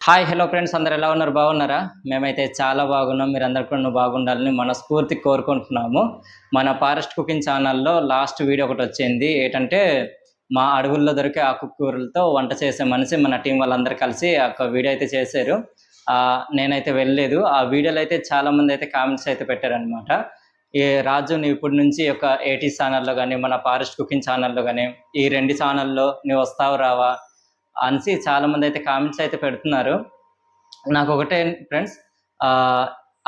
Hi hello friends అందరు ఎలా ఉన్నారు? బాగున్నారా? మేమైతే చాలా బాగున్నాం. మీరు అందరు కూడా బాగుండాలని మనస్ఫూర్తి కోరుకుంటున్నాము. మన ఫారెస్ట్ కుకింగ్ ఛానల్లో లాస్ట్ వీడియో ఒకటి వచ్చింది. ఏంటంటే మా అడవుల్లో దొరికే ఆకుకూరలతో వంట చేసే మనిషి మన టీం వాళ్ళందరూ కలిసి ఒక వీడియో అయితే చేశారు. నేనైతే వెళ్ళలేదు. ఆ వీడియోలో అయితే చాలా మంది అయితే కామెంట్స్ అయితే పెట్టారనమాట ఈ రాజు నువ్వు ఇప్పటి నుంచి ఒక ఏటీ ఛానల్లో కానీ మన ఫారెస్ట్ కుకింగ్ ఛానల్లో కానీ ఈ రెండు ఛానల్లో నువ్వు వస్తావు రావా? అనేసి చాలా మంది అయితే కామెంట్స్ అయితే పెడుతున్నారు. నాకు ఒకటే ఫ్రెండ్స్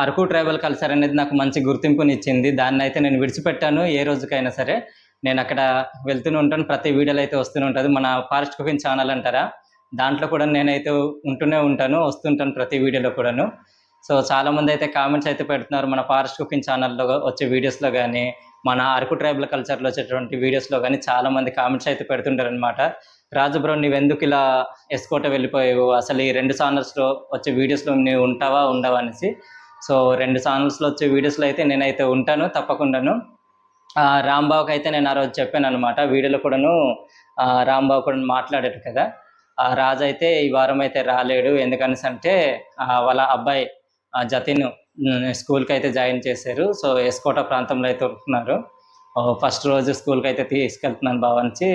అరకు ట్రైబల్ కల్చర్ అనేది నాకు మంచి గుర్తింపుని ఇచ్చింది దాన్ని అయితే నేను విడిచిపెట్టాను ఏ రోజుకైనా సరే. నేను అక్కడ వెళ్తూనే ఉంటాను ప్రతి వీడియోలో అయితే వస్తూనే ఉంటుంది. మన ఫారెస్ట్ కుకింగ్ ఛానల్ అంటారా? దాంట్లో కూడా నేనైతే ఉంటూనే ఉంటాను వస్తుంటాను ప్రతి వీడియోలో కూడాను. సో చాలామంది అయితే కామెంట్స్ అయితే పెడుతున్నారు మన ఫారెస్ట్ కుకింగ్ ఛానల్లో వచ్చే వీడియోస్లో కానీ మన అరకు ట్రైబల్ కల్చర్లో వచ్చేటువంటి వీడియోస్లో కానీ చాలామంది కామెంట్స్ అయితే పెడుతుంటారు అనమాట రాజు నీవెందుకు నువ్వెందుకు ఇలా ఎస్కోట వెళ్ళిపోయావు? అసలు ఈ రెండు ఛానల్స్లో వచ్చే వీడియోస్లో నువ్వు ఉంటావా ఉండవా అనేసి. సో రెండు ఛానల్స్లో వచ్చే వీడియోస్లో అయితే నేనైతే ఉంటాను తప్పకుండాను. రాంబాబుకి అయితే నేను ఆ రోజు చెప్పాను అనమాట వీడియోలో కూడాను రాంబాబు కూడా మాట్లాడారు కదా. ఆ రాజు అయితే ఈ వారం అయితే రాలేడు. ఎందుకనేసి అంటే వాళ్ళ అబ్బాయి ఆ, జతిన్ స్కూల్కి అయితే జాయిన్ చేశారు. సో ఎస్కోట ప్రాంతంలో అయితే ఉంటున్నారు. ఫస్ట్ రోజు స్కూల్కి అయితే తీసుకెళ్తున్నాను బావ అని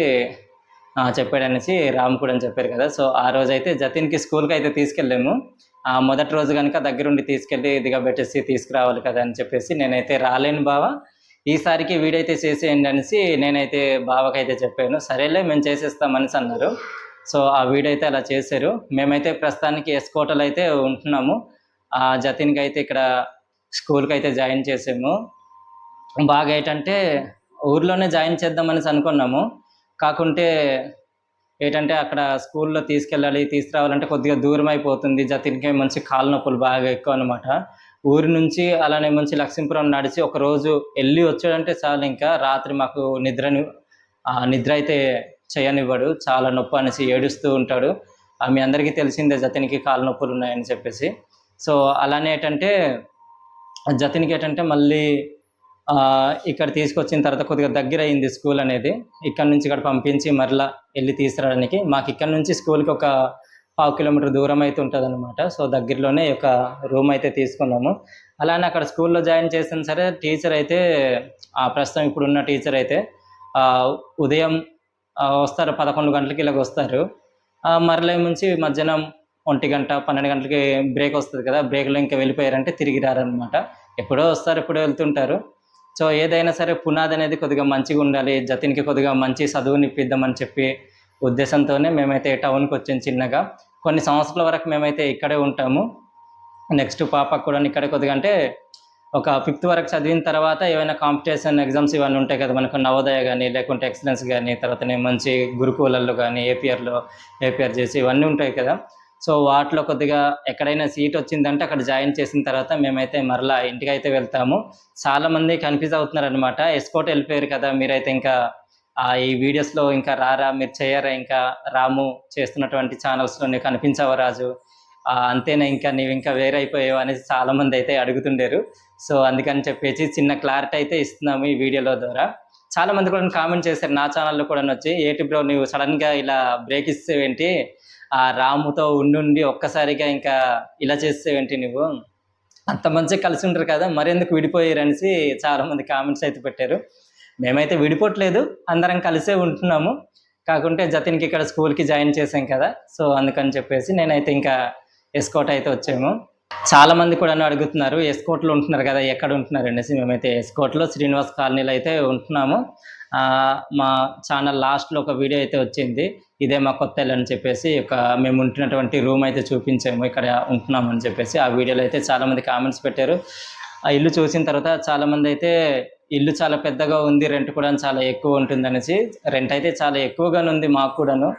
చెప్పాడనేసి రామ్ కూడా అని చెప్పారు కదా. సో ఆ రోజు అయితే జతిన్కి స్కూల్కి అయితే తీసుకెళ్ళాము. ఆ మొదటి రోజు కనుక దగ్గరుండి తీసుకెళ్ళి దిగబెట్టేసి తీసుకురావాలి కదా అని చెప్పేసి నేనైతే రాలేను బావ. ఈసారికి వీడైతే చేసేయండి అనేసి నేనైతే బావకైతే చెప్పాను. సరేలే మేము చేసేస్తాం అనేసి అన్నారు. సో ఆ వీడైతే అలా చేశారు. మేమైతే ప్రస్తుతానికి ఎస్కోటలు అయితే ఉంటున్నాము. ఆ జతిన్కి అయితే ఇక్కడ స్కూల్కి అయితే జాయిన్ చేసాము. బాగా ఏంటంటే ఊర్లోనే జాయిన్ చేద్దామనేసి అనుకున్నాము. కాకుంటే ఏంటంటే అక్కడ స్కూల్లో తీసుకెళ్ళాలి తీసుకురావాలంటే కొద్దిగా దూరం అయిపోతుంది జతిన్కి మంచి కాళ్ళ నొప్పులు బాగా ఎక్కువ అనమాట ఊరి నుంచి అలానే మంచి లక్ష్మీపురం నడిచి ఒక రోజు వెళ్ళి వచ్చాడంటే చాలు ఇంకా రాత్రి మాకు నిద్రని ఆ నిద్ర అయితే చేయనివ్వడు. చాలా నొప్పి అనేసి ఏడుస్తూ ఉంటాడు. ఆ, మీ అందరికీ తెలిసిందే జతినికి కాళ్ళ నొప్పులు ఉన్నాయని చెప్పేసి. సో అలానే ఏంటంటే జతినికి ఏంటంటే మళ్ళీ ఇక్కడ తీసుకొచ్చిన తర్వాత కొద్దిగా దగ్గర అయింది స్కూల్ అనేది. ఇక్కడ నుంచి ఇక్కడ పంపించి మరలా వెళ్ళి తీసుకురావడానికి. మాకు ఇక్కడ నుంచి స్కూల్కి ఒక పావు కిలోమీటర్ దూరం అయితే ఉంటుంది అనమాట సో దగ్గరలోనే ఒక రూమ్ అయితే తీసుకున్నాము. అలానే అక్కడ స్కూల్లో జాయిన్ చేసిన సరే టీచర్ అయితే ప్రస్తుతం ఇప్పుడున్న టీచర్ అయితే ఉదయం వస్తారు పదకొండు గంటలకి ఇలాగ వస్తారు. ఆ, మరలా నుంచి మధ్యాహ్నం ఒంటి గంట పన్నెండు గంటలకి బ్రేక్ వస్తుంది కదా బ్రేక్లో ఇంకా వెళ్ళిపోయారంటే తిరిగి రారనమాట ఎప్పుడో వస్తారు ఎప్పుడో వెళ్తుంటారు. సో ఏదైనా సరే పునాది అనేది కొద్దిగా మంచిగా ఉండాలి జతిన్కి కొద్దిగా మంచి చదువుని ఇప్పిద్దామని చెప్పి ఉద్దేశంతోనే మేమైతే టౌన్కి వచ్చాం చిన్నగా. కొన్ని సంవత్సరాల వరకు మేమైతే ఇక్కడే ఉంటాము. నెక్స్ట్ పాపకు కూడా ఇక్కడే కొద్దిగా అంటే ఒక ఫిఫ్త్ వరకు చదివిన తర్వాత ఏమైనా కాంపిటీషన్ ఎగ్జామ్స్ ఇవన్నీ ఉంటాయి కదా మనకు నవోదయ కానీ లేకుంటే ఎక్సలెన్స్ కానీ తర్వాత మంచి గురుకులల్లో కానీ ఏపీఆర్లో ఏపీఆర్ చేసి ఇవన్నీ ఉంటాయి కదా. సో వాటిలో కొద్దిగా ఎక్కడైనా సీట్ వచ్చిందంటే అక్కడ జాయిన్ చేసిన తర్వాత మేమైతే మరలా ఇంటికి అయితే వెళ్తాము చాలామంది కన్ఫ్యూజ్ అవుతున్నారు అనమాట ఎస్కోట్ వెళ్ళిపోయారు కదా మీరైతే ఇంకా ఈ వీడియోస్లో ఇంకా రారా మీరు చేయరా ఇంకా రాము చేస్తున్నటువంటి ఛానల్స్లో నీకు కనిపించావు రాజు? అంతేనా ఇంకా నీవు ఇంకా వేరే అయిపోయావు అనేసి చాలామంది అయితే అడుగుతుండేరు. సో అందుకని చెప్పేసి చిన్న క్లారిటీ అయితే ఇస్తున్నాము ఈ వీడియోలో ద్వారా. చాలా మంది కూడా కామెంట్ చేశారు నా ఛానల్లో కూడా వచ్చి ఏటి బ్రో నువ్వు సడన్గా ఇలా బ్రేక్ ఇస్తేవేంటి ఆ రాముతో ఉండి ఒక్కసారిగా ఇంకా ఇలా చేసేవేంటి నువ్వు? అంత మంచిగా కలిసి ఉంటారు కదా మరెందుకు విడిపోయారు అనేసి చాలామంది కామెంట్స్ అయితే పెట్టారు. మేమైతే విడిపోవట్లేదు అందరం కలిసే ఉంటున్నాము. కాకుంటే జతిన్కి ఇక్కడ స్కూల్కి జాయిన్ చేసాం కదా సో అందుకని చెప్పేసి నేనైతే ఇంకా ఎస్కోట్ అయితే వచ్చాము. చాలా మంది కూడా అడుగుతున్నారు ఎస్కోట్లో ఉంటున్నారు కదా ఎక్కడ ఉంటున్నారు? అనేసి మేమైతే ఎస్కోట్లో శ్రీనివాస్ కాలనీలో అయితే ఉంటున్నాము. మా ఛానల్ లాస్ట్లో ఒక వీడియో అయితే వచ్చింది. ఇదే మా కొత్త ఇల్లు అని చెప్పేసి ఒక మేము ఉంటున్నటువంటి రూమ్ అయితే చూపించాము ఇక్కడ ఉంటున్నామని అని చెప్పేసి. ఆ వీడియోలో అయితే చాలామంది కామెంట్స్ పెట్టారు. ఆ ఇల్లు చూసిన తర్వాత చాలామంది అయితే ఇల్లు చాలా పెద్దగా ఉంది రెంట్ కూడా చాలా ఎక్కువ ఉంటుంది అనేసి రెంట్ అయితే చాలా ఎక్కువగానే ఉంది మాకు కూడాను.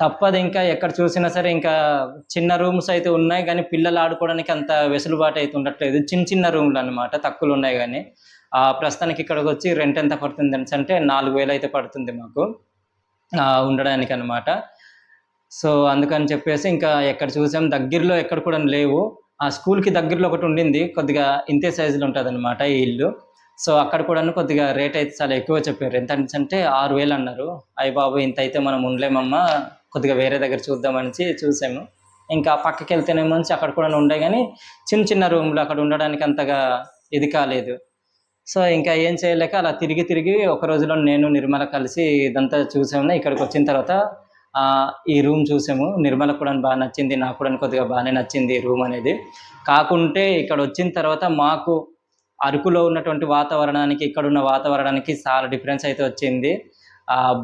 తప్పదు ఇంకా ఎక్కడ చూసినా సరే ఇంకా చిన్న రూమ్స్ అయితే ఉన్నాయి కానీ పిల్లలు ఆడుకోవడానికి అంత వెసులుబాటు అయితే ఉండట్లేదు. చిన్న చిన్న రూమ్లు అనమాట తక్కువలు ఉన్నాయి కానీ. ప్రస్తుతానికి ఇక్కడికి వచ్చి రెంట్ ఎంత పడుతుంది అనేసి అంటే నాలుగు వేలు అయితే పడుతుంది మాకు. ఉండడానికి అనమాట సో అందుకని చెప్పేసి ఇంకా ఎక్కడ చూసాం దగ్గరలో ఎక్కడ కూడా లేవు. ఆ స్కూల్కి దగ్గరలో ఒకటి ఉండింది కొద్దిగా ఇంతే సైజులో ఉంటుంది అనమాట ఈ ఇల్లు. సో అక్కడ కూడా కొద్దిగా రేట్ అయితే చాలా ఎక్కువ చెప్పారు. ఎంత అంటే ఆరు వేలు అన్నారు. అయ్య బాబు ఇంత అయితే మనం ఉండలేమమ్మా కొద్దిగా వేరే దగ్గర చూద్దామని చూసాము. ఇంకా పక్కకి వెళ్తేనేమో మంచి అక్కడ కూడా ఉండే కానీ చిన్న చిన్న రూమ్లు అక్కడ ఉండడానికి అంతగా ఇది కాలేదు. సో ఇంకా ఏం చేయలేక అలా తిరిగి తిరిగి ఒక రోజులో నేను నిర్మల కలిసి ఇదంతా చూసాము. ఇక్కడికి వచ్చిన తర్వాత ఈ రూమ్ చూసాము. నిర్మల కూడా బాగా నచ్చింది నాకు కూడా కొద్దిగా బాగానే నచ్చింది ఈ రూమ్ అనేది. కాకుంటే ఇక్కడ వచ్చిన తర్వాత మాకు అరకులో ఉన్నటువంటి వాతావరణానికి ఇక్కడ ఉన్న వాతావరణానికి చాలా డిఫరెన్స్ అయితే వచ్చింది.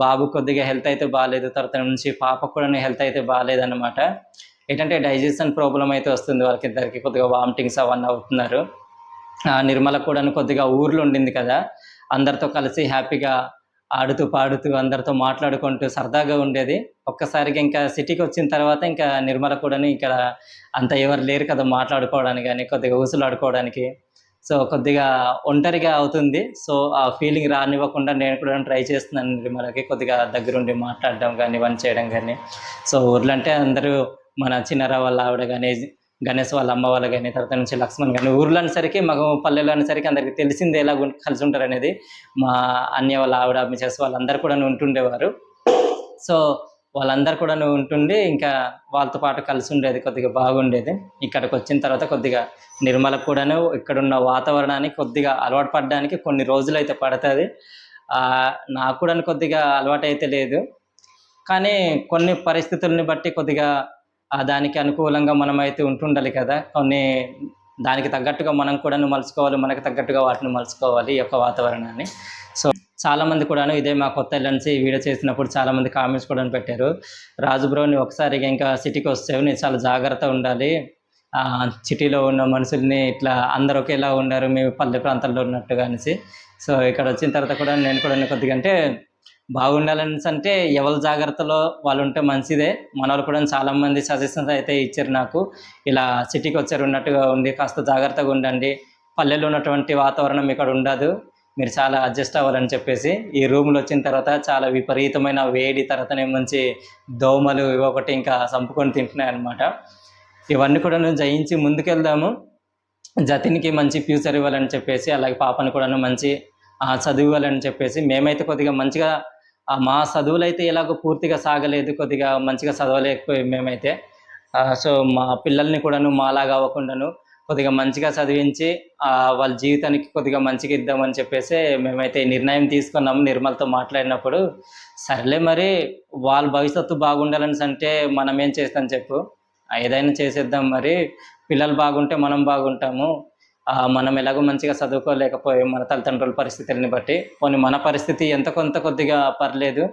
బాబు కొద్దిగా హెల్త్ అయితే బాగాలేదు తర్వాత నుంచి పాపకు కూడా హెల్త్ అయితే బాగాలేదన్నమాట. ఏంటంటే డైజెషన్ ప్రాబ్లం అయితే వస్తుంది వాళ్ళకి ఇద్దరికి కొద్దిగా వామిటింగ్స్ అవన్నీ అవుతున్నారు. నిర్మల కూడా కొద్దిగా ఊర్లో ఉండింది కదా. అందరితో కలిసి హ్యాపీగా ఆడుతూ పాడుతూ అందరితో మాట్లాడుకుంటూ సరదాగా ఉండేది. ఒక్కసారిగా ఇంకా సిటీకి వచ్చిన తర్వాత ఇంకా నిర్మల కూడాని ఇక్కడ అంత ఎవరు లేరు కదా మాట్లాడుకోవడానికి కానీ కొద్దిగా ఊసులాడుకోవడానికి. సో కొద్దిగా ఒంటరిగా అవుతుంది. సో ఆ ఫీలింగ్ రానివ్వకుండా నేను కూడా ట్రై చేస్తున్నాను నిర్మలకి కొద్దిగా దగ్గరుండి మాట్లాడడం కానీ ఇవన్నీ చేయడం కానీ. సో ఊర్లంటే అంటే అందరూ మన చిన్నరా వాళ్ళ ఆవిడ కానీ గణేష్ వాళ్ళ అమ్మ వాళ్ళ కానీ తర్వాత నుంచి లక్ష్మణ్ కానీ ఊర్లో అనేసరికి మగ పల్లెలు అనేసరికి అందరికి తెలిసింది ఎలా కలిసి ఉంటారు అనేది మా అన్య వాళ్ళ ఆవిడ మిసెస్ వాళ్ళందరూ కూడా ఉంటుండేవారు. సో వాళ్ళందరూ కూడా ఉంటుండి ఇంకా వాళ్ళతో పాటు కలిసి ఉండేది కొద్దిగా బాగుండేది. ఇక్కడికి వచ్చిన తర్వాత కొద్దిగా నిర్మల కూడాను ఇక్కడ ఉన్న వాతావరణానికి కొద్దిగా అలవాటు పడడానికి కొన్ని రోజులు అయితే పడుతుంది నాకు కూడా కొద్దిగా అలవాటు అయితే లేదు. కానీ కొన్ని పరిస్థితుల్ని బట్టి కొద్దిగా దానికి అనుకూలంగా మనం అయితే ఉంటుండాలి కదా. కొన్ని దానికి తగ్గట్టుగా మనం కూడా మలుచుకోవాలి మనకు తగ్గట్టుగా వాటిని మలుచుకోవాలి ఈ యొక్క వాతావరణాన్ని. సో చాలామంది కూడాను ఇదే మా కొత్త ఇళ్ళ వీడియో చేసినప్పుడు చాలామంది కామెంట్స్ కూడా పెట్టారు. రాజు బ్రో నువ్వు ఒకసారిగా ఇంకా సిటీకి వస్తావు నేను చాలా జాగ్రత్త ఉండాలి. సిటీలో ఉన్న మనుషుల్ని ఇట్లా అందరూ ఒకేలా ఉన్నారు మేము పల్లె ప్రాంతాల్లో ఉన్నట్టుగా అనేసి. సో ఇక్కడ వచ్చిన తర్వాత కూడా నేను కూడా కొద్దిగా అంటే బాగుండాలని అంటే ఎవరి జాగ్రత్తలో వాళ్ళు ఉంటే మంచిదే. మన వాళ్ళు కూడా చాలామంది సజెషన్స్ అయితే ఇచ్చారు నాకు. ఇలా సిటీకి వచ్చారు ఉన్నట్టుగా ఉండి కాస్త జాగ్రత్తగా ఉండండి. పల్లెల్లో ఉన్నటువంటి వాతావరణం ఇక్కడ ఉండదు. మీరు చాలా అడ్జస్ట్ అవ్వాలని చెప్పేసి ఈ రూమ్లో వచ్చిన తర్వాత చాలా విపరీతమైన వేడి తర్వాతనే మంచి దోమలు ఇవి ఒకటి ఇంకా చంపుకొని తింటున్నాయి అనమాట ఇవన్నీ కూడా నేను జయించి ముందుకెళ్దాము. జతిన్కి మంచి ఫ్యూచర్ ఇవ్వాలని చెప్పేసి అలాగే పాపను కూడాను మంచి చదివాలని చదువు ఇవ్వాలని చెప్పేసి మేమైతే కొద్దిగా మంచిగా మా చదువులు అయితే ఎలాగో పూర్తిగా సాగలేదు కొద్దిగా మంచిగా చదవలేకపోయి మేమైతే. సో మా పిల్లల్ని కూడాను మాలాగా అవ్వకుండాను కొద్దిగా మంచిగా చదివించి వాళ్ళ జీవితానికి కొద్దిగా మంచిగా ఇద్దామని చెప్పేసి మేమైతే నిర్ణయం తీసుకున్నాము నిర్మల్తో మాట్లాడినప్పుడు. సర్లే మరి వాళ్ళ భవిష్యత్తు బాగుండాలని అంటే మనం ఏం చేస్తాం చెప్పు. ఏదైనా చేసేద్దాం మరి పిల్లలు బాగుంటే మనం బాగుంటాము. మనం ఎలాగో మంచిగా చదువుకోలేకపోయి మన తల్లిదండ్రుల పరిస్థితులని బట్టి. కొన్ని మన పరిస్థితి ఎంత కొంత కొద్దిగా పర్లేదు.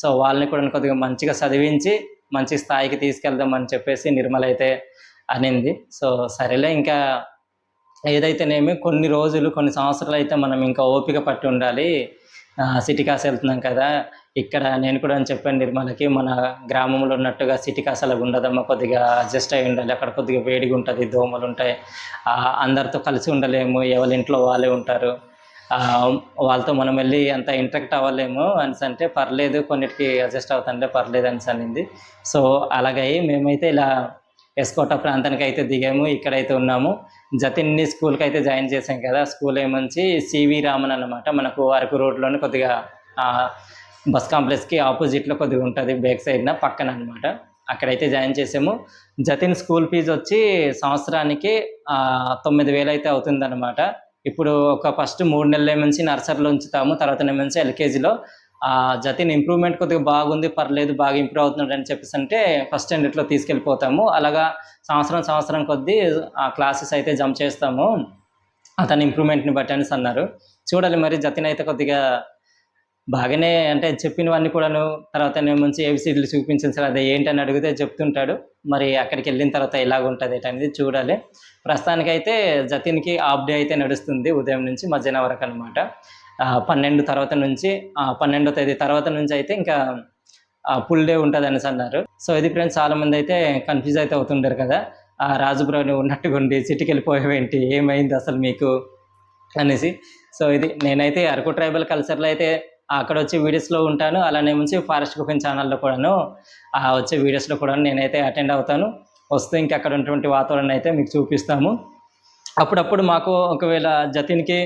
సో వాళ్ళని కూడా కొద్దిగా మంచిగా చదివించి మంచి స్థాయికి తీసుకెళ్దాం అని చెప్పేసి నిర్మల అయితే అనింది. సో సరేలే ఇంకా ఏదైతేనేమి కొన్ని రోజులు కొన్ని సంవత్సరాలు అయితే మనం ఇంకా ఓపిక పట్టి ఉండాలి. సిటీ కాసి వెళ్తున్నాం కదా. ఇక్కడ నేను కూడా అని చెప్పాను నిర్మలకి మన గ్రామంలో ఉన్నట్టుగా సిటీ అసలు ఉండదమ్మా కొద్దిగా అడ్జస్ట్ అయి ఉండాలి. అక్కడ కొద్దిగా వేడిగా ఉంటుంది దోమలు ఉంటాయి. అందరితో కలిసి ఉండలేము ఎవరి ఇంట్లో వాళ్ళే ఉంటారు. వాళ్ళతో మనం వెళ్ళి అంత ఇంట్రాక్ట్ అవ్వలేము అనేసి అంటే పర్లేదు కొన్నిటికి అడ్జస్ట్ అవుతుంటే పర్లేదు అని అనింది. సో అలాగై మేమైతే ఇలా ఎస్కోట ప్రాంతానికి అయితే దిగాము ఇక్కడైతే ఉన్నాము. జతిన్ని స్కూల్కి అయితే జాయిన్ చేసాం కదా స్కూల్ ఏమంచి సివి రామన్ అన్నమాట. మనకు అరకు రోడ్లోనే కొద్దిగా బస్ కాంప్లెక్స్కి ఆపోజిట్లో కొద్దిగా ఉంటుంది బ్యాక్ సైడ్న పక్కన అనమాట అక్కడైతే జాయిన్ చేసాము. జతిన్ స్కూల్ ఫీజు వచ్చి సంవత్సరానికి తొమ్మిది వేలు అయితే అవుతుందన్నమాట. ఇప్పుడు ఒక ఫస్ట్ మూడు నెలల నుంచి నర్సరీలో ఉంచుతాము తర్వాత నుంచి ఎల్కేజీలో. జతిన్ ఇంప్రూవ్మెంట్ కొద్దిగా బాగుంది పర్లేదు బాగా ఇంప్రూవ్ అవుతున్నాడు అని చెప్పేసి అంటే ఫస్ట్ స్టాండర్డ్లో తీసుకెళ్ళిపోతాము. అలాగా సంవత్సరం సంవత్సరం కొద్దీ ఆ క్లాసెస్ అయితే జంప్ చేస్తాము. అతని ఇంప్రూవ్మెంట్ని బట్టి అనేసి అన్నారు. చూడాలి మరి జతిన్ అయితే కొద్దిగా బాగానే అంటే చెప్పినవన్నీ కూడాను తర్వాత నేను మంచి ఏబిసిడీలు చూపించిన సార్ అది ఏంటని అడిగితే చెప్తుంటాడు. మరి అక్కడికి వెళ్ళిన తర్వాత ఎలాగ ఉంటుంది అనేది చూడాలి. ప్రస్తుతానికైతే జతిన్కి హాఫ్ డే అయితే నడుస్తుంది ఉదయం నుంచి మధ్యాహ్నం వరకు అనమాట పన్నెండు తర్వాత నుంచి పన్నెండో తేదీ తర్వాత నుంచి అయితే ఇంకా ఫుల్ డే ఉంటుంది అనేసి అన్నారు. సో ఇది ఫ్రెండ్స్ చాలామంది అయితే కన్ఫ్యూజ్ అయితే అవుతుండరు కదా. ఆ రాజుబ్రో ఉన్నట్టుగా ఉండి సిటీకి వెళ్ళిపోయావేంటి? ఏమైంది అసలు మీకు? అనేసి. సో ఇది నేనైతే అరకు ట్రైబల్ కల్చర్లో అయితే అక్కడ వచ్చి వీడియోస్లో ఉంటాను. అలానే ముంచి ఫారెస్ట్ కుకింగ్ ఛానల్లో కూడాను వచ్చే వీడియోస్లో కూడా నేనైతే అటెండ్ అవుతాను. వస్తే ఇంకా అక్కడ ఉన్నటువంటి వాతావరణం అయితే మీకు చూపిస్తాము. అప్పుడప్పుడు మాకు ఒకవేళ జతిన్కి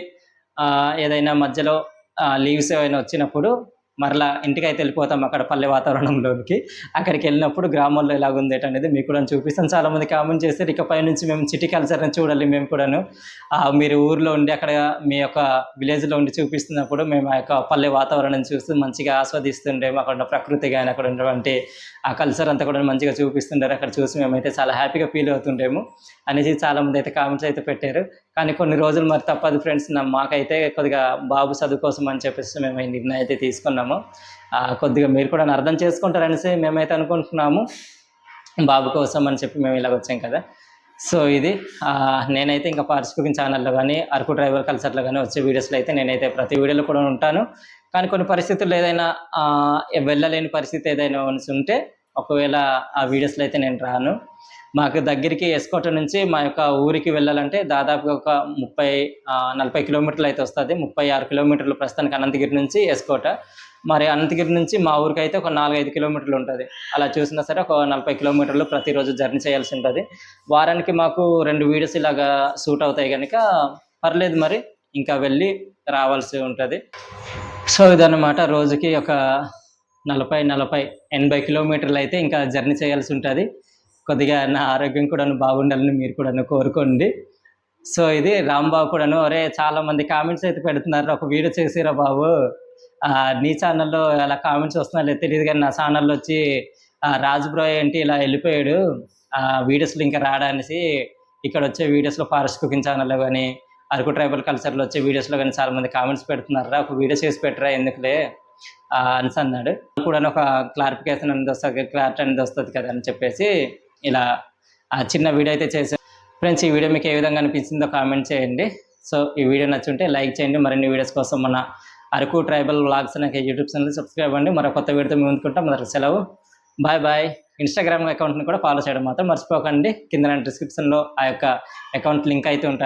ఏదైనా మధ్యలో లీవ్స్ ఏమైనా వచ్చినప్పుడు మరలా ఇంటికి అయితే వెళ్ళిపోతాం అక్కడ పల్లె వాతావరణంలోకి అక్కడికి వెళ్ళినప్పుడు గ్రామాల్లో ఎలాగుంది అనేది మీకు కూడా చూపిస్తాను. చాలామంది కామెంట్ చేస్తారు ఇకపై నుంచి మేము సిటీ కల్చర్ని చూడాలి మేము కూడాను. మీరు ఊర్లో ఉండి అక్కడ మీ యొక్క విలేజ్లో ఉండి చూపిస్తున్నప్పుడు మేము ఆ యొక్క పల్లె వాతావరణం చూస్తూ మంచిగా ఆస్వాదిస్తుండేము అక్కడ ఉన్న ప్రకృతి కానీ అక్కడ ఉన్నటువంటి ఆ కల్చర్ అంతా కూడా మంచిగా చూపిస్తుంటారు అక్కడ చూసి మేమైతే చాలా హ్యాపీగా ఫీల్ అవుతుండేము. అనేసి చాలామంది అయితే కామెంట్స్ అయితే పెట్టారు. కానీ కొన్ని రోజులు మరి తప్పదు ఫ్రెండ్స్. మాకైతే కొద్దిగా బాబు చదువు కోసం అని చెప్పేసి మేము ఈ నిర్ణయం అయితే తీసుకున్నాము. కొద్దిగా మీరు కూడా అర్థం చేసుకుంటారనేసి మేమైతే అనుకుంటున్నాము. బాబు కోసం అని చెప్పి మేము ఇలాగ వచ్చాం కదా. సో ఇది నేనైతే ఇంకా పార్స్ కుకింగ్ ఛానల్లో కానీ అరకు డ్రైవర్ కల్చర్లో కానీ వచ్చే వీడియోస్లో అయితే నేనైతే ప్రతి వీడియోలో కూడా ఉంటాను. కానీ కొన్ని పరిస్థితుల్లో ఏదైనా వెళ్ళలేని పరిస్థితి ఏదైనా ఉంటే ఒకవేళ ఆ వీడియోస్లో అయితే నేను రాను. మాకు దగ్గరికి ఎస్కోట నుంచి మా యొక్క ఊరికి వెళ్ళాలంటే దాదాపుగా ఒక ముప్పై నలభై కిలోమీటర్లు అయితే వస్తుంది. ముప్పై ఆరు కిలోమీటర్లు ప్రస్తుతానికి అనంతగిరి నుంచి ఎస్కోట. మరి అనంతగిరి నుంచి మా ఊరికి అయితే ఒక నాలుగైదు కిలోమీటర్లు ఉంటుంది. అలా చూసినా సరే ఒక నలభై కిలోమీటర్లు ప్రతిరోజు జర్నీ చేయాల్సి ఉంటుంది. వారానికి మాకు రెండు వీడియోస్ ఇలాగా సూట్ అవుతాయి కనుక పర్లేదు మరి ఇంకా వెళ్ళి రావాల్సి ఉంటుంది. సో ఇదన్నమాట రోజుకి ఒక నలభై నలభై ఎనభై కిలోమీటర్లు అయితే ఇంకా జర్నీ చేయాల్సి ఉంటుంది. కొద్దిగా నా ఆరోగ్యం కూడా బాగుండాలని మీరు కూడా కోరుకోండి. సో ఇది రాంబాబు కూడాను అరే చాలామంది కామెంట్స్ అయితే పెడుతున్నారు. ఒక వీడియో చేసిరా బాబు? నీ ఛానల్లో అలా కామెంట్స్ వస్తున్నాయో తెలియదు కానీ నా ఛానల్లో వచ్చి రాజు బ్రో ఏంటి ఇలా వెళ్ళిపోయాడు వీడియోస్లో ఇంకా రాడనేసి ఇక్కడ వచ్చే వీడియోస్లో ఫారెస్ట్ కుకింగ్ ఛానల్లో కానీ అరకు ట్రైబల్ కల్చర్లో వచ్చే వీడియోస్లో కానీ చాలామంది కామెంట్స్ పెడుతున్నారా? ఒక వీడియో చేసి పెట్టరా ఎందుకులే? ఆ, అనేసి అన్నాడు. కూడా ఒక క్లారిఫికేషన్ అనేది వస్తుంది క్లారిటీ అనేది వస్తుంది కదా అని చెప్పేసి ఇలా ఆ చిన్న వీడియో అయితే చేశాను ఫ్రెండ్స్ ఈ వీడియో మీకు ఏ విధంగా అనిపించిందో కామెంట్ చేయండి. సో ఈ వీడియో నచ్చుంటే లైక్ చేయండి. మరిన్ని వీడియోస్ కోసం మన అరకు ట్రైబల్ వ్లాగ్స్ నాకు యూట్యూబ్ ఛానల్ సబ్స్క్రైబ్ అండి మరో కొత్త వీడియోతో మేము ముందుకుంటాం మనకు సెలవు. Bye bye. ఇన్స్టాగ్రామ్ అకౌంట్ని కూడా ఫాలో చేయడం మాత్రం మర్చిపోకండి. కింద డిస్క్రిప్షన్లో ఆ యొక్క అకౌంట్ లింక్ అయితే ఉంటుంది.